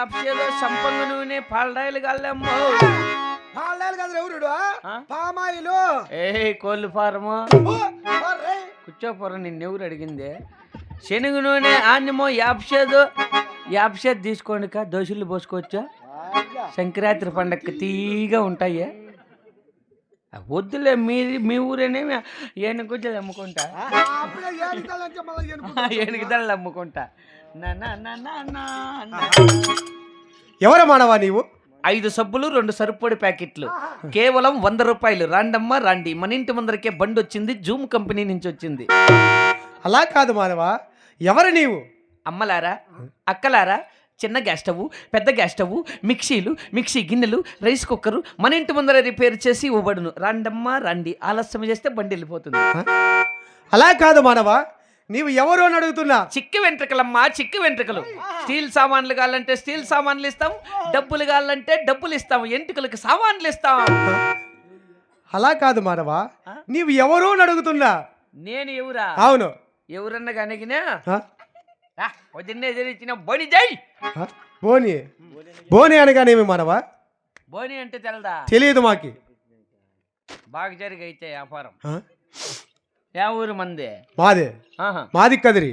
యాప్సేదో సంపంగ నూనె పాలడాయిలు కల్లమ్మో పాలేరు కదా ఎవరుడు? పామాయిలు. ఏ కోళ్ళు ఫారము. కూర్చోపోరా నిన్నెవరు అడిగిందే? శనగ నూనె ఆన్యమో యాప్సేదో యాప్సేద్ తీసుకోండిక దోశలు పోసుకోవచ్చా? సంక్రాంతి పండగకి తీగా ఉంటాయి. వద్దులే మీ మీ ఊరేనే ఏనుగుజ్జలు అమ్ముకుంటా. ఏనుగు. అమ్ముకుంటా. ఎవరు మానవా నీవు? ఐదు సబ్బులు రెండు సరుపొడి ప్యాకెట్లు. కేవలం వంద రూపాయలు. రాండమ్మా రాండి. మన ఇంటి ముందరకే బండి వచ్చింది జూమ్ కంపెనీ నుంచి వచ్చింది. అలా కాదు మానవా. ఎవరు నీవు? అమ్మలారా అక్కలారా చిన్న గ్యాస్ స్టవ్ పెద్ద గ్యాస్ స్టవ్ మిక్సీలు మిక్సీ గిన్నెలు రైస్ కుక్కరు మన ఇంటి ముందర రిపేర్ చేసి ఇవ్వబడును. రాండమ్మా రండి. ఆలస్యం చేస్తే బండి వెళ్ళిపోతుంది. అలా కాదు మానవా. నీవు ఎవరు అని అడుగుతున్నా? చిక్కి వెంట్రుకలమ్మా చిక్కి వెంట్రుకలు. స్టీల్ సామాన్లు కావాలంటే స్టీల్ సామాన్లు ఇస్తాం డబ్బులు కావాలంటే డబ్బులు ఇస్తాం ఎంటుకలకు సామాన్లు ఇస్తాం. అలా కాదు మానవా నీవు ఎవరు అని అడుగుతున్నా? నేను ఎవరా? అవును. ఎవరన్నా కనిగినా? పొద్దున్నే ఇచ్చిన బోని జై? బోని. బోని అనగానేమి మానవా బోని అంటే తెలదా? తెలియదు మాకి. బాగా జరిగైతే వ్యాపారం? యా ఊరు మంది మాదే. మాది కదిరి?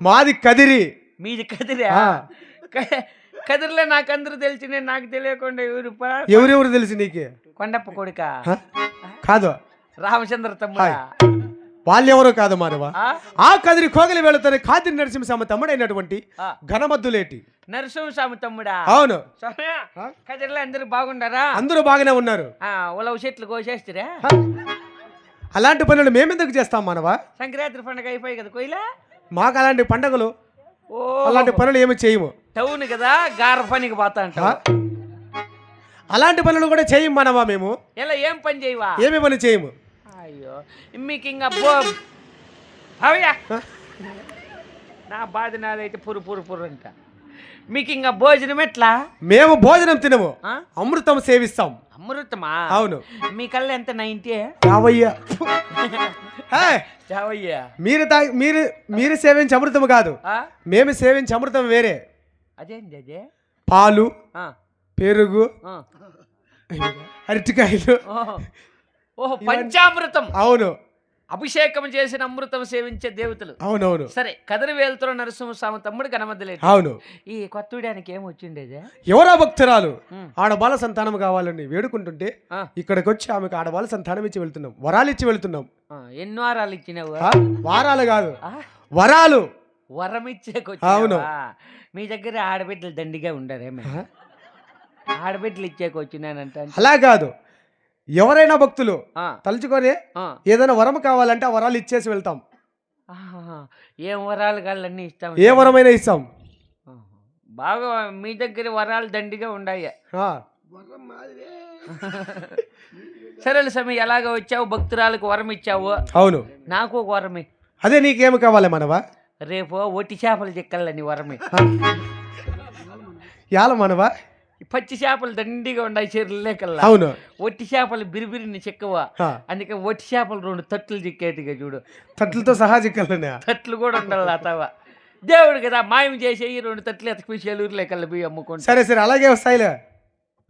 మాది కదిరి మీది కదిరే కదిరిలో నాకు అందరూ తెలిసిన నాకు తెలియకుండా ఎవరుపా ఎవరెవరు తెలుసు నీకు కొండప్ప కొడుక? కాదు రామచంద్ర తమ్ముడా వాళ్ళెవరో కాదు మానవా ఆ? కదిరి కోగలి వెళుతారు కాదిరి నరసింహస్వామి తమ్ముడైనటువంటి. ఘనమద్దులేటి నరసింహస్వామి తమ్ముడా. అవును? కదిరిలో అందరూ బాగుండారా అందరూ బాగానే ఉన్నారు. ఆ, ఉలవ చెట్లు కోసేస్తురా? అలాంటి పనులు మేమెందుకు చేస్తాం మానవా? సంక్రాంతి పండుగ అయిపోయి కదా కోయిలా మాకు అలాంటి పండగలు అలాంటి పనులు ఏమి చేయము. టౌన్ కదా గార పనికి పోతా? అలాంటి పనులు కూడా చేయం మానవా మేము? ఇలా ఏం పని చేయవా? ఏమి పని చేయము? అయ్యో మీకు ఇంకా ఆ? నా బాధ నాదైతే పురు పురు పురు అంట. మీకు ఇంకా భోజనం ఎట్లా? మేము భోజనం తినము? అమృతం సేవిస్తాం. అమృతమా? అవును. మీ కళ్ళ ఎంత నైంటీ? యావయ్య హే, చావయ్యా. మీరు తా మీరు మీరు సేవించే అమృతం కాదు? మేము సేవించే అమృతం వేరే. అదేంటి అదే? పాలు పెరుగు. అరటికాయలు. ఓహో పంచామృతం. అవును. అభిషేకం చేసిన అమృతం సేవించే దేవతలు. అవునవును. సరే కదిరి వేలుతున్న నరసింహస్వామి తమ్ముడు గణమద్దలేదు అవును. ఈ కొత్తూడానికి ఏం వచ్చిండేదే? ఎవరో భక్తురాలు. ఆడబాల సంతానం కావాలని వేడుకుంటుంటే. ఇక్కడికి వచ్చి ఆమెకు ఆడబాల సంతానం ఇచ్చి వెళ్తున్నాం. వరాలు ఇచ్చి వెళ్తున్నాం ఎన్ని వారాలు ఇచ్చినావు? వారాలు కాదు? వరాలు. వరం అవును. ఇచ్చేకొచ్చినావా మీ దగ్గర ఆడబిడ్డలు దండిగా ఉండరేమే? ఆడబిడ్డలు ఇచ్చేకొచ్చినానంట. అలా కాదు. ఎవరైనా భక్తులు తలుచుకొని. ఏదైనా వరం కావాలంటే ఆ వరాలు ఇచ్చేసి వెళ్తాం. ఏం వరాలు కాళ్ళన్నీ ఇస్తాం. ఏ వరమైనా ఇస్తాం. బాగా మీ దగ్గర వరాలు దండిగా మాదిరే. సరేలే సమయం ఎలాగ వచ్చావు? భక్తురాలకు వరం ఇచ్చావు? అవును. నాకు ఒక వరమే. అదే నీకేమి కావాలి మనవా? రేపు ఒట్టి చేపలు చిక్కలని వరమే. యాల మనవా? పచ్చి చేపలు దండిగా ఉన్నాయి చీరలే కల్లా అవును. ఒట్టి చేపలు బిరిబిరిని చిక్కవ. అందుకే ఒట్టి చేపలు రెండు తట్లు చిక్కేట్టుగా చూడు. తట్లతో సహా చిక్కలనే. తట్లు కూడా ఉండాలి అతవా దేవుడు కదా మాయం చేసే ఈ రెండు తట్లు ఎతకపోయి చెలూరులే కల్లా పోయి అమ్ముకుంటా. సరే సరే అలాగే వస్తాయిలే.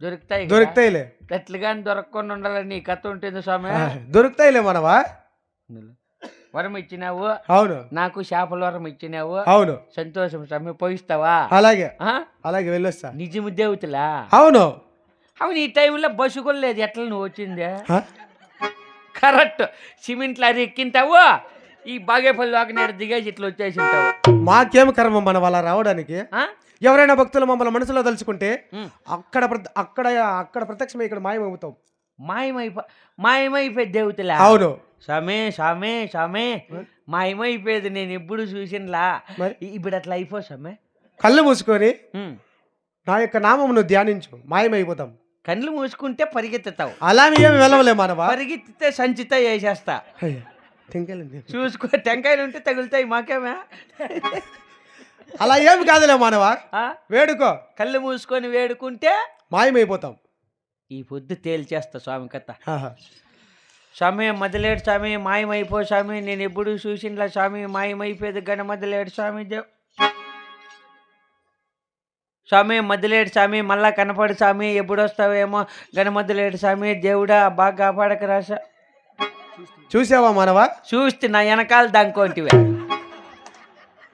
దొరుకుతాయి. దొరుకుతాయిలే. తట్లు కానీ దొరకకుండా ఉండాలని నీ కథ ఉంటుంది స్వామి? దొరుకుతాయిలే మనవా? వరం ఇచ్చినావు అవును. నాకు చేపల వరం ఇచ్చినావు అవును. సంతోషం స్వామి పోయిస్తావా? అలాగే? అలాగే వెళ్ళొస్తా. నిజము దేవతలా? అవును. అవును ఈ టైంలో బస్సు కూడా లేదు. ఎట్లా నువ్వు వచ్చిందే? కరెక్ట్. సిమెంట్ లారీ ఎక్కింటావు? ఈ బాగేపల్లి వాకనేరు దిగేసి ఇట్లా వచ్చేసి ఉంటావు మాకేం కర్మ మన వాళ్ళ రావడానికి? ఎవరైనా భక్తులు మమ్మల్ని మనసులో తలుచుకుంటే. అక్కడ అక్కడ అక్కడ ప్రత్యక్షమై ఇక్కడ మాయమవుతాం. మాయమైపో మాయమైపోయి దేవతలా అవును స్వామి స్వామి స్వామి మాయమైపోయేది నేను ఎప్పుడు చూసినలా? ఇప్పుడు అట్లా అయిపో స్వామి కళ్ళు మూసుకొని. నా యొక్క నామమును ధ్యానించు. మాయమైపోతాం. కళ్ళు మూసుకుంటే పరిగెత్తుతావు. అలా ఏమి వెళ్ళవలే మానవా? పరిగెత్తితే సంచిత వేసేస్తా. తింకెళ్ళండి. చూసుకో టెంకాయలు ఉంటే తగులుతాయి మాకేమే. అలా ఏమి కాదులే మానవా? వేడుకో. కళ్ళు మూసుకొని వేడుకుంటే మాయమైపోతాం. ఈ పొద్దు తేల్చేస్తా స్వామి కథ. స్వామి మొదలేడు స్వామి మాయమైపో స్వామి నేను ఎప్పుడు చూసినలా స్వామి మాయమైపోయేది గణ మొదలేడు స్వామి దేవ్ స్వామి మధ్యలేడు స్వామి మళ్ళా కనపడు స్వామి ఎప్పుడు వస్తావేమో గని మధ్యలేడు స్వామి దేవుడా బాగా కాపాడక రాస చూసావా మానవా? చూస్తే నా వెనకాల దాంకోంటివే.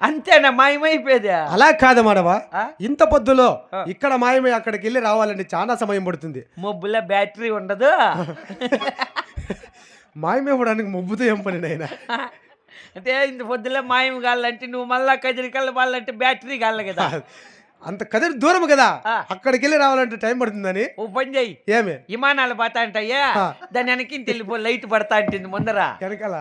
అంతేనా? మాయమైపోయేదా? అలా కాదు మానవా ఆ? ఇంత పొద్దులో. ఇక్కడ మాయమై అక్కడికి వెళ్ళి రావాలంటే చాలా సమయం పడుతుంది. మొబ్బులో బ్యాటరీ ఉండదు. మాయమేవడానికి ముబ్బుతో ఏం పని నాయన? అంటే ఇంత పొద్దులో మాయం కావాలంటే నువ్వు మళ్ళా కదిరికల్లా వాళ్ళంటే బ్యాటరీ కావాలి కదా. అంత కదిరి దూరం కదా. అక్కడికి వెళ్ళి రావాలంటే టైం పడుతుందని. ఓ పని చెయ్యి. ఏమి? విమానాలు పోతా అంటాయా ఆ. దాని వెనక్కి తెలిపో లైట్ పడతా ఉంటుంది ముందర. వెనకాల?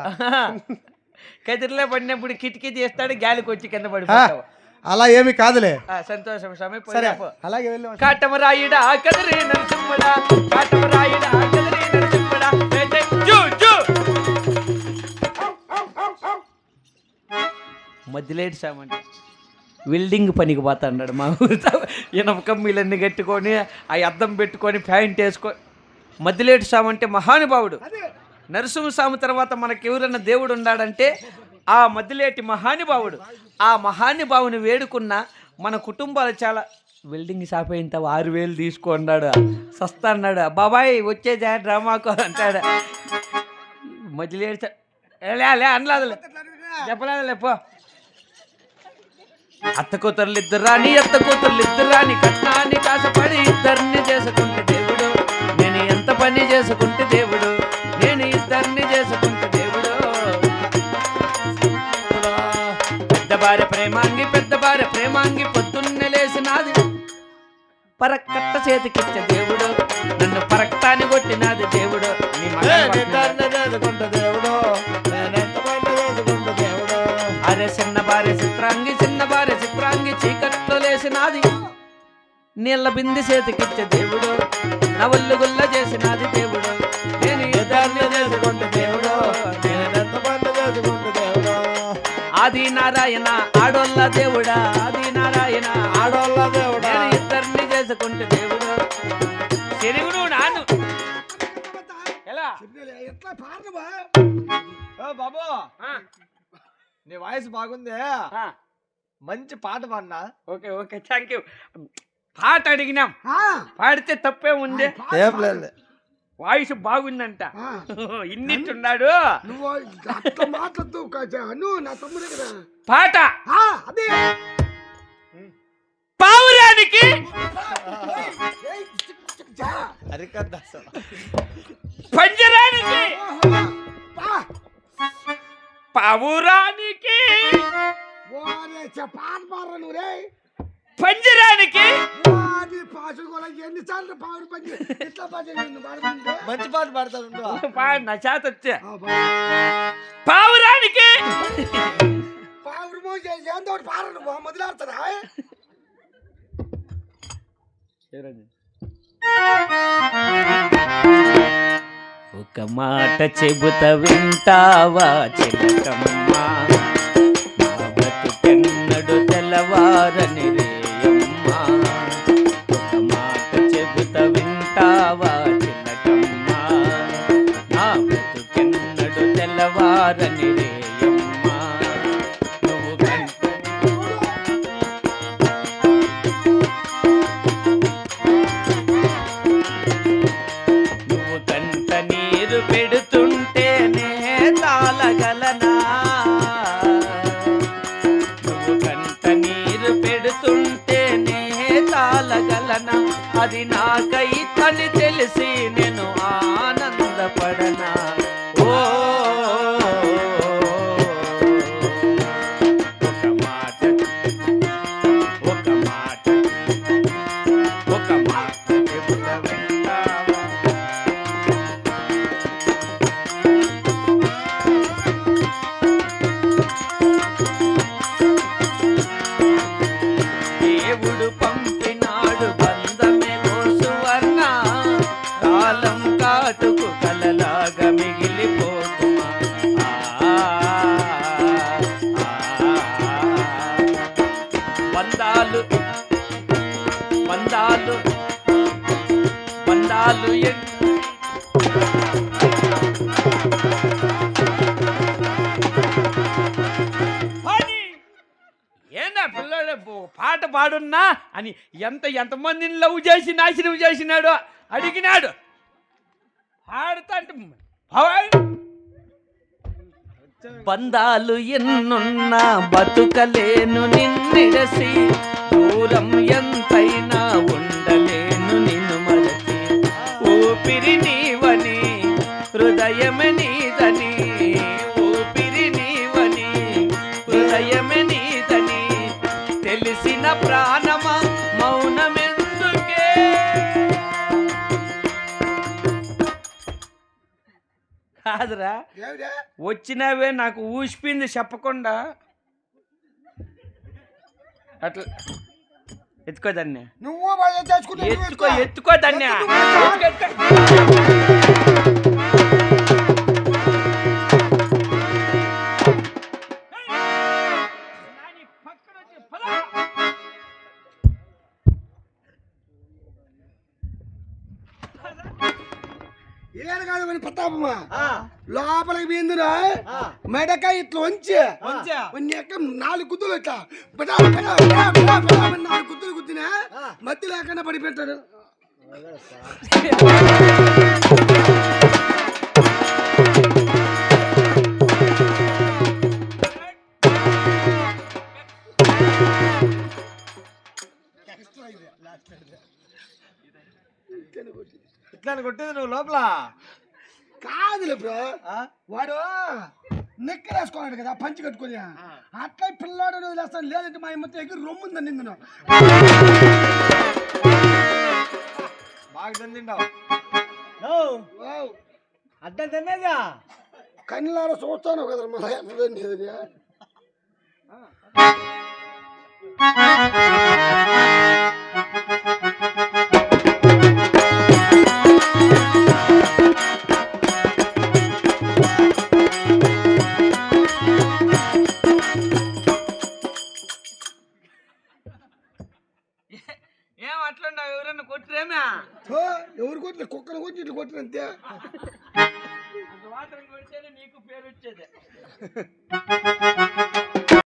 కదిరిలో పడినప్పుడు కిటికీ తీస్తాడు గాలికి వచ్చి కింద పడిపోతావు. అలా ఏమి కాదులే. సంతోషం. స్వామి సరే. అలాగే వెళ్ళి కాటమరాయుడా కదిరి నరసింహుడా కాటమరాయుడా కదిరి నరసింహుడా వేటే జూ జూ మధ్యలేటి సామంటే వెల్డింగ్ పనికి పోతాడు మా ఊరితో ఇనప కమ్మీలన్నీ కట్టుకొని ఆ అద్దం పెట్టుకొని ప్యాంట్ వేసుకొని. మధ్యలేటి సామంటే మహానుభావుడు. నరసింహస్వామి తర్వాత మనకి ఎవరన్నా దేవుడు ఉన్నాడంటే ఆ మధ్యలేటి మహానుభావుడు. ఆ మహానుభావుని వేడుకున్న మన కుటుంబాలు చాలా వెల్డింగ్ షాప్ అయిన తర్వాత ఆరు వేలు తీసుకున్నాడు సస్తా అన్నాడు. బాబాయ్ వచ్చేదా డ్రామాకు అంటాడు. మధ్యలేటి సా- లే లే చెప్పలేదులే పో. అత్త కూతురులు ఇద్దరు రాని అత్త కూతురులు ఇద్దరు రాని కట్నాన్ని కాసపడి ఇద్దరిని చేసుకుంటే దేవుడు. నేను ఎంత పని చేసుకుంటే దేవుడు. నేను ఇద్దరిని చేసుకుంటే దేవుడు. పెద్ద భార్య ప్రేమాంగి పెద్ద భార్య ప్రేమాంగి పొద్దున్నే లేసినాది పరక్కట్ట చేతికిచ్చే దేవుడు. నన్ను పరక్తాన్ని కొట్టినాది దేవుడు. నీ పట్టినాడు. అరే చిన్న భార్య చిత్రాంగి చిన్న భార్య చిత్రాంగి చీకట్లో లేసినాది నీళ్ళ బింది చేతికిచ్చే దేవుడు. నా ఒళ్ళు గుల్ల చేసినాది దేవుడు. ఆది నారాయణ ఆడోళ్ళ దేవుడా ఆది నారాయణ. ఆడోళ్ళ దేవుడా. ఇద్దరిని చేసుకుంటే దేవుడు. చెరుగుడు నాను. ఎలా? ఎట్లా పాడవా బాబు. ఆ, నీ వాయిస్ బాగుంది. మంచి పాట పాడినా? ఓకే ఓకే థ్యాంక్ యూ పాట అడిగినాం. పాడితే తప్పే ఉంది. ఏం లేదు. వాయిస్ బాగుందంట. ఇన్నిట్టున్నాడు నువ్వు అట్లా మాట్లాడుతూ నా తమ్ముడే కదా. పాట. ఆ, అదే. పావురానికి? పంజరానికి. పావురానికి? పాట పాడరా నువ్వు రే పంజరానికి ఎన్నిసార్లు పావుడు పని ఇట్లా మంచి పాట పాడతాడు పాడు నా చేత వచ్చా. పావురానికి మోసి ఏందో నువ్వు. మొదలాడుతారా ఒక మాట చెబుత వింటావా? చిలకమ్మా పేరు పెడుతుంటేనే తాళగలనా? నువ్వు కంట నీరు పెడుతుంటేనే తాళగలనా? అది నాకై తని తెలిసి నేను ఆనందపడనా? ఓ ఒక మాట ఒక మాట అని ఎంత ఎంతమందిని లవ్ చేసి నాశనం చేసినాడో అడిగినాడు. పాడుతా అంటే బంధాలు ఎన్నున్నా బతుకలేను నిన్నెడసి దూరం ఎంతైనా ఉండలేను నిన్ను మరచి. ఊపిరి నీవని హృదయమే నీదని ఊపిరి నీవని హృదయమే నీదని తెలిసిన ప్రాణ కాదురా. వచ్చినావే నాకు ఊసిపోయింది చెప్పకుండా. అట్లా. ఎత్తుకో దాన్ని. నువ్వు ఎత్తుకో. ఎత్తుకో దాన్ని. కాదు మన ప్రతాపమా ఆ, లోపలికి పోయిందిరా ఆ. మెడకాయ ఇట్లా వంచి వంచా? కొన్ని ఎక్క నాలుగు గుద్దులు ఇట్లా బిడా, బిడా, బిడా, బిడా, బిడా అని నాలుగు గుద్దులు గుద్దినా ఆ. మధ్య లేకుండా పడిపెట్టాడు ఇట్లా కొట్టేది నువ్వు లోపల కాదులే బ్రో. ఆ? వాడు నెక్కలేసుకున్నాడు కదా పంచి కట్టుకొని. అట్లా పిల్లాడు వదిలేస్తాను లేదంటే మా అమ్మతో ఎగిరి రొమ్ముందని నిన్ను. బాగా నువ్వు అడ్డం తిన్నదా కన్నీలారా చూస్తాను కదా మన ఎట్లండి